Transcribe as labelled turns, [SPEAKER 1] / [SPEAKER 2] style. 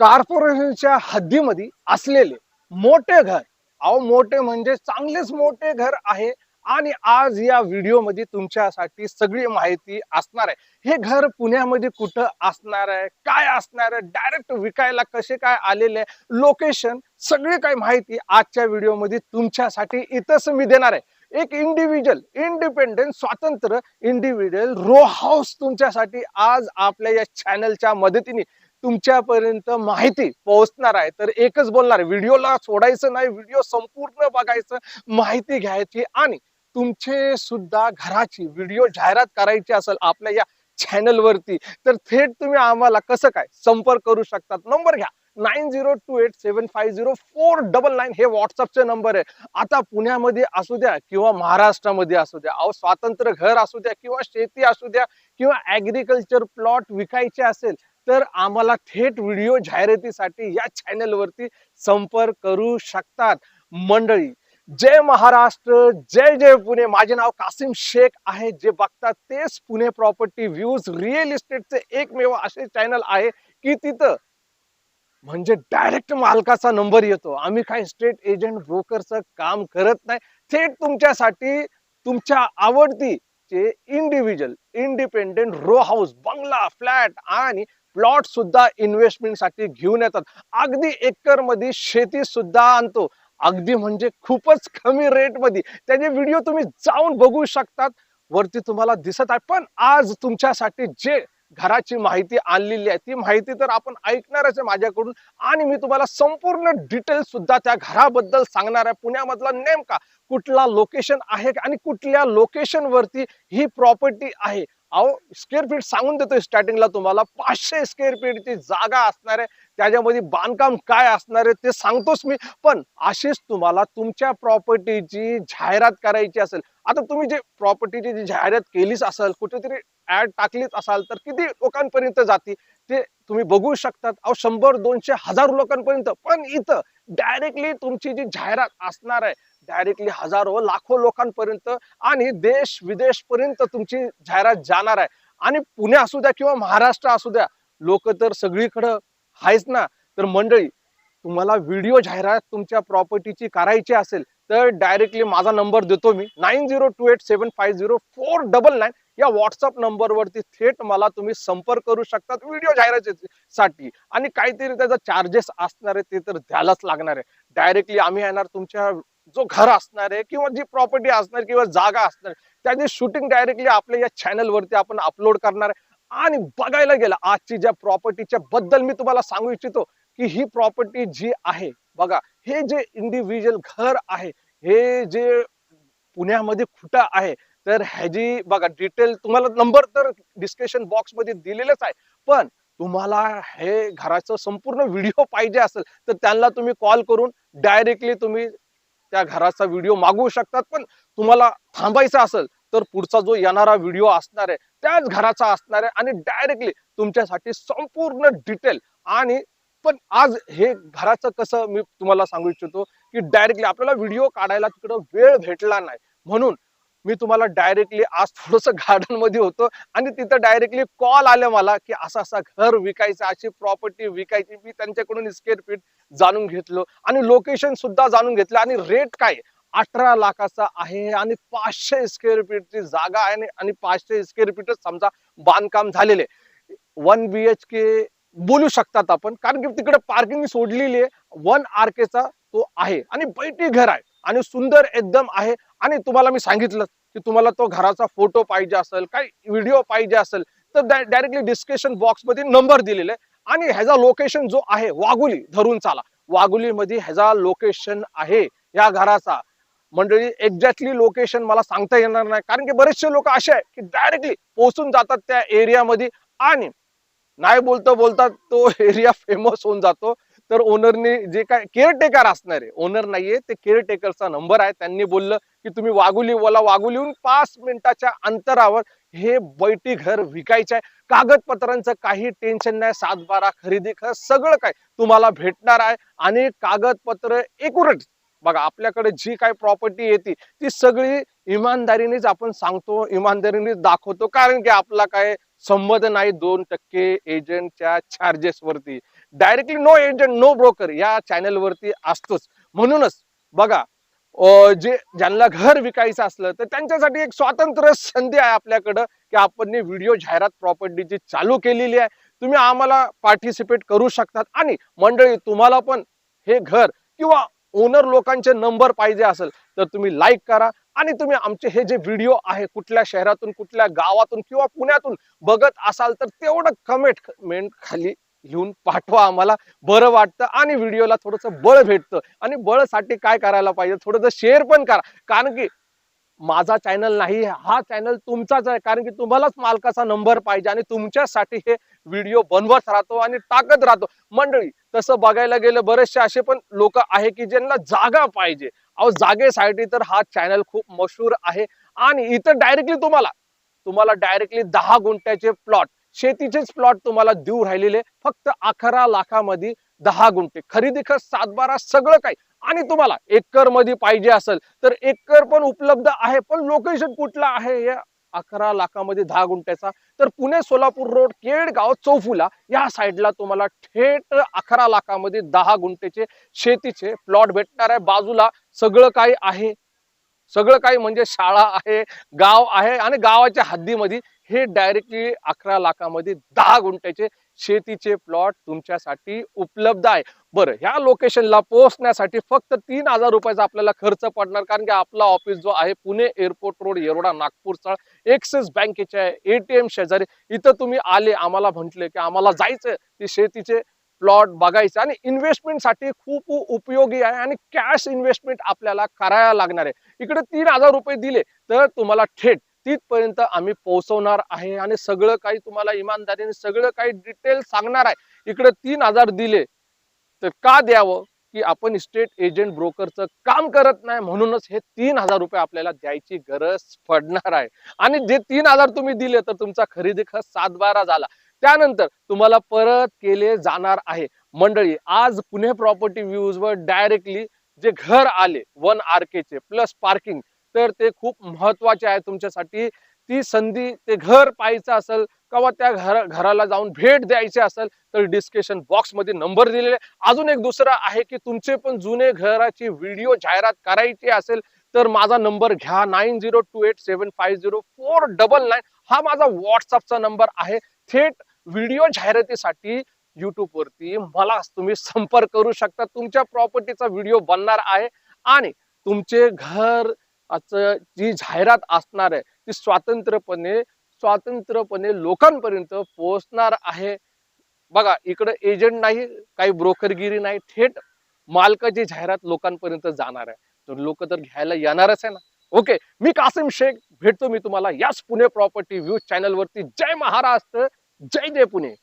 [SPEAKER 1] कॉर्पोरेशनच्या हद्दीमध्ये असलेले मोठे घर. अहो मोठे म्हणजे चांगलेच मोठे घर आहे आणि आज या व्हिडिओमध्ये तुमच्यासाठी सगळी माहिती असणार आहे. हे घर पुण्यामध्ये कुठं असणार आहे? काय असणार आहे? डायरेक्ट विकायला कसे काय आलेले आहे? लोकेशन सगळी काय माहिती आजच्या व्हिडिओमध्ये तुमच्यासाठी इथंच मी देणार आहे. एक इंडिव्हिज्युअल इंडिपेंडेंट स्वातंत्र्य इंडिव्हिज्युअल रो हाऊस तुमच्यासाठी आज आपल्या या चॅनलच्या मदतीने तुमच्यापर्यंत माहिती पोहोचणार आहे. तर एकच बोलणार आहे व्हिडिओला सोडायचं नाही व्हिडिओ संपूर्ण बघायचं माहिती घ्यायची आणि तुमचे सुद्धा घराची व्हिडिओ जाहिरात करायची असेल आपल्या या चॅनल वरती तर थेट तुम्ही आम्हाला कसं काय संपर्क करू शकतात? नंबर घ्या. Nine zero two eight seven five zero four double nine हे व्हॉट्सअपचे नंबर आहे. आता पुण्यामध्ये असू द्या किंवा महाराष्ट्रामध्ये असू द्या अहो स्वातंत्र्य घर असू द्या किंवा शेती असू द्या किंवा ऍग्रिकल्चर प्लॉट विकायचे असेल तर आम्हाला थेट व्हिडिओ जाहिरातीसाठी या चॅनलवरती संपर्क करू शकतात. मंडळी जय महाराष्ट्र जय जय पुणे. माझे नाव कासिम शेख आहे. जे बघतात तेच पुणे प्रॉपर्टी व्ह्यूज रिअल इस्टेटचे एकमेव असे चॅनल आहे की तिथं म्हणजे डायरेक्ट मालकाचा नंबर येतो. आम्ही काही स्टेट एजंट ब्रोकरचं काम करत नाही. थेट तुमच्यासाठी तुमच्या आवडतीचे इंडिव्हिज्युअल इंडिपेंडेंट रो हाऊस बंगला फ्लॅट आणि प्लॉट सुद्धा इन्व्हेस्टमेंटसाठी घेऊन येतात. अगदी एकरमध्ये शेती सुद्धा आणतो. अगदी म्हणजे खूपच कमी रेटमध्ये त्याचे व्हिडिओ तुम्ही जाऊन बघू शकतात. वरती तुम्हाला दिसत आहे. पण आज तुमच्यासाठी जे घराची माहिती आणलेली आहे ती माहिती तर आपण ऐकणारच आहे माझ्याकडून. आणि मी तुम्हाला संपूर्ण डिटेल सुद्धा त्या घराबद्दल सांगणार आहे. पुण्यामधला नेमका कुठला लोकेशन आहे आणि कुठल्या लोकेशन वरती ही प्रॉपर्टी आहे. अहो स्क्वेअर फीट सांगून देतोय स्टार्टिंगला तुम्हाला. पाचशे स्क्वेअर फीटची जागा असणार आहे. त्याच्यामध्ये बांधकाम काय असणार आहे ते सांगतोच मी. पण अशीच तुम्हाला तुमच्या प्रॉपर्टीची जाहिरात करायची असेल आता तुम्ही जे प्रॉपर्टीची जी जाहिरात केलीच असेल कुठेतरी ऍड टाकलीच असाल तर किती लोकांपर्यंत जाते? ते तुम्ही बघू शकतात. अहो शंभर दोनशे हजार लोकांपर्यंत. पण इथं डायरेक्टली तुमची जी जाहिरात असणार आहे डायरेक्टली हजारो लाखो लोकांपर्यंत आणि देश विदेश पर्यंत तुमची जाहिरात जाणार आहे. आणि पुणे असू द्या किंवा महाराष्ट्र असू द्या लोक तर सगळीकडं आहेच ना. तर मंडळी तुम्हाला व्हिडिओ जाहिरात तुमच्या प्रॉपर्टीची करायची असेल तर डायरेक्टली माझा नंबर देतो मी. Nine zero two eight seven five zero four double nine या व्हॉट्सअप नंबरवरती थेट मला तुम्ही संपर्क करू शकतात व्हिडिओ जाहिरातीसाठी. आणि काहीतरी त्याचा चार्जेस असणार आहे ते तर द्यायलाच लागणार आहे. डायरेक्टली आम्ही येणार तुमच्या जो घर असणार आहे किंवा जी प्रॉपर्टी असणार किंवा जागा असणार त्याची शूटिंग डायरेक्टली आपल्या या चॅनलवरती आपण अपलोड करणार आहे. आणि बघायला गेलं आजची ज्या प्रॉपर्टीच्या बद्दल मी तुम्हाला सांगू इच्छितो की ही प्रॉपर्टी जी आहे बघा हे जे इंडिव्हिज्युअल घर आहे हे जे पुण्यामध्ये खुटा आहे तर ह्याची बघा डिटेल तुम्हाला नंबर तर डिस्क्रिप्शन बॉक्समध्ये दिलेलेच आहे. पण तुम्हाला हे घराचं संपूर्ण व्हिडिओ पाहिजे असेल तर त्यांना तुम्ही कॉल करून डायरेक्टली तुम्ही त्या घराचा व्हिडिओ मागवू शकतात. पण तुम्हाला थांबायचं असेल तर पुढचा जो येणारा व्हिडिओ असणार आहे त्याच घराचा असणार आहे आणि डायरेक्टली तुमच्यासाठी संपूर्ण डिटेल आणि पण आज हे घराचं कसं मी तुम्हाला सांगू इच्छितो की डायरेक्टली आपल्याला व्हिडिओ काढायला तिकडं वेळ भेटला नाही. म्हणून मी तुम्हाला डायरेक्टली आज थोडस गार्डनमध्ये होतो आणि तिथं डायरेक्टली कॉल आले मला की असं असं घर विकायचं अशी प्रॉपर्टी विकायची. मी त्यांच्याकडून स्क्वेअर फीट जाणून घेतलो आणि लोकेशन सुद्धा जाणून घेतलं. आणि रेट काय? अठरा लाखाचा आहे आणि पाचशे स्क्वेअर फीटची जागा आहे आणि- आणि पाचशे स्क्वेअर फीटच समजा बांधकाम झालेले. वन बी एच के बोलू शकतात आपण कारण की तिकडे पार्किंग सोडलेली आहे. वन आर केचा तो आहे आणि बैठी घर आहे. आणि सुंदर एकदम आहे. आणि तुम्हाला मी सांगितलं की तुम्हाला तो घराचा फोटो पाहिजे असेल काही व्हिडिओ पाहिजे असेल तर डायरेक्टली डिस्क्रिप्शन बॉक्समध्ये नंबर दिलेला आहे. आणि ह्याचा लोकेशन जो आहे वाघुली धरून चाला. वाघुलीमध्ये ह्याचा लोकेशन आहे या घराचा. मंडळी एक्झॅक्टली लोकेशन मला सांगता येणार नाही. कारण की बरेचसे लोक असे आहे की डायरेक्टली पोहोचून जातात त्या एरियामध्ये आणि नाही बोलता बोलता तो एरिया फेमस होऊन जातो. तर ओनरने जे काय केअरटेकर असणार आहे ओनर नाहीये ते केअरटेकरचा नंबर आहे. त्यांनी बोललं की तुम्ही वागुली बोला वाघुलीहून पाच मिनिटाच्या अंतरावर हे बैठी घर विकायचं आहे कागदपत्रांचं काही टेन्शन नाही सात बारा खरेदी खर सगळं काय तुम्हाला भेटणार आहे. आणि कागदपत्र एकुरेट बघा आपल्याकडे जी काय प्रॉपर्टी येते ती सगळी इमानदारीनेच आपण सांगतो इमानदारीनेच दाखवतो. कारण की आपला काय संबंध नाही दोन टक्के एजंटच्या चार्जेसवरती directly no agent no broker या चॅनलवरती असतोच. म्हणूनच बघा जे ज्यांना घर विकायचं असलं तर त्यांच्यासाठी एक स्वातंत्र्य संधी आहे आपल्याकडं की आपण व्हिडिओ जाहिरात प्रॉपर्टीची चालू केलेली आहे. तुम्ही आम्हाला पार्टिसिपेट करू शकतात. आणि मंडळी तुम्हाला पण हे घर किंवा ओनर लोकांचे नंबर पाहिजे असेल तर तुम्ही लाईक करा. आणि तुम्ही आमचे हे जे व्हिडिओ आहे कुठल्या शहरातून कुठल्या गावातून किंवा पुण्यातून बघत असाल तर तेवढं कमेंट कमेंट खाली लिहून पाठवा आम्हाला. बरं वाटतं आणि व्हिडिओला थोडंसं बळ भेटतं. आणि बळसाठी काय करायला पाहिजे? थोडंसं शेअर पण करा. कारण की माझा चॅनल नाही हा चॅनल तुमचाच आहे. कारण की तुम्हालाच मालकाचा नंबर पाहिजे आणि तुमच्यासाठी हे व्हिडिओ बनवत राहतो आणि टाकत राहतो. मंडळी तसं बघायला गेलं बरेचसे असे पण लोक आहे की ज्यांना जागा पाहिजे. अहो जागेसाठी तर हा चॅनल खूप मशहूर आहे. आणि इथं डायरेक्टली तुम्हाला तुम्हाला डायरेक्टली दहा गुंठ्याचे प्लॉट शेतीचेच प्लॉट तुम्हाला देऊ राहिलेले फक्त अकरा लाखामध्ये दहा गुंठे. खरेदी खर्च सातबारा सगळं काही. आणि तुम्हाला एकरमध्ये पाहिजे असेल तर एकर पण उपलब्ध आहे पण लोकेशन कुठलं आहे? या अकरा लाखामध्ये दहा गुंठ्याचा. तर पुणे सोलापूर रोड केडगाव चौफुला या साईडला तुम्हाला थेट अकरा लाखामध्ये दहा गुंठेचे शेतीचे प्लॉट भेटणार आहे. बाजूला सगळं काही आहे. सगळं काही म्हणजे शाळा आहे गाव आहे आणि गावाच्या हद्दीमध्ये हे डायरेक्टली अकरा लाखामध्ये दहा गुंठ्याचे शेतीचे प्लॉट तुमच्यासाठी उपलब्ध आहे. बरं ह्या लोकेशनला पोहोचण्यासाठी फक्त तीन हजार रुपयाचा आपल्याला खर्च पडणार कारण की आपला ऑफिस जो आहे पुणे एअरपोर्ट रोड येरोडा नागपूरचा एक्सिस बँकेच्या एटीएम शेजारी. इथं तुम्ही आले आम्हाला म्हटले की आम्हाला जायचं ते शेतीचे प्लॉट बघायचं आणि इन्व्हेस्टमेंटसाठी खूप उपयोगी आहे आणि कॅश इन्व्हेस्टमेंट आपल्याला करायला लागणार आहे. इकडे तीन हजार रुपये दिले तर तुम्हाला थेट तिथपर्यंत आम्ही पोहोचवणार आहे आणि सगळं काही तुम्हाला इमानदारीने सगळं काही डिटेल सांगणार आहे. इकडे तीन हजार दिले. तर का द्यावं की आपण स्टेट एजंट ब्रोकरचं काम करत नाही म्हणूनच हे तीन हजार रुपये आपल्याला द्यायची गरज पडणार आहे. आणि जे तीन हजार तुम्ही दिले तर तुमचा खरेदी खर्च सात बारा झाला. त्यानंतर तुम्हाला परत केले जाणार आहे. मंडळी आज पुणे प्रॉपर्टी व्ह्यूज वर डायरेक्टली जे घर आले वन आर चे प्लस पार्किंग तर ते खूप महत्त्वाचे आहे तुमच्यासाठी. ती संधी ते घर पाहायचं असेल किंवा त्या घर घराला जाऊन भेट द्यायची असेल तर डिस्क्रिप्शन बॉक्समध्ये नंबर दिलेले. अजून एक दुसरा आहे की तुमचे पण जुने घराची व्हिडिओ जाहिरात करायची असेल तर माझा नंबर घ्या. Nine zero two eight seven five zero four double nine हा माझा व्हॉट्सअपचा नंबर आहे. थेट व्हिडिओ जाहिरातीसाठी युट्यूबवरती मला तुम्ही संपर्क करू शकता. तुमच्या प्रॉपर्टीचा व्हिडिओ बनणार आहे आणि तुमचे घर आजचं जी जाहिरात असणार आहे ती स्वातंत्र्यपणे स्वातंत्र्यपणे लोकांपर्यंत पोहोचणार आहे. बघा इकडे एजंट नाही काही ब्रोकरगिरी नाही थेट मालकाची जाहिरात लोकांपर्यंत जाणार आहे. तर लोक तर घ्यायला येणारच आहे ना. ओके मी कासिम शेख भेटतो मी तुम्हाला याच पुणे प्रॉपर्टी व्ह्यू चॅनलवरती. जय महाराष्ट्र जय जय पुणे.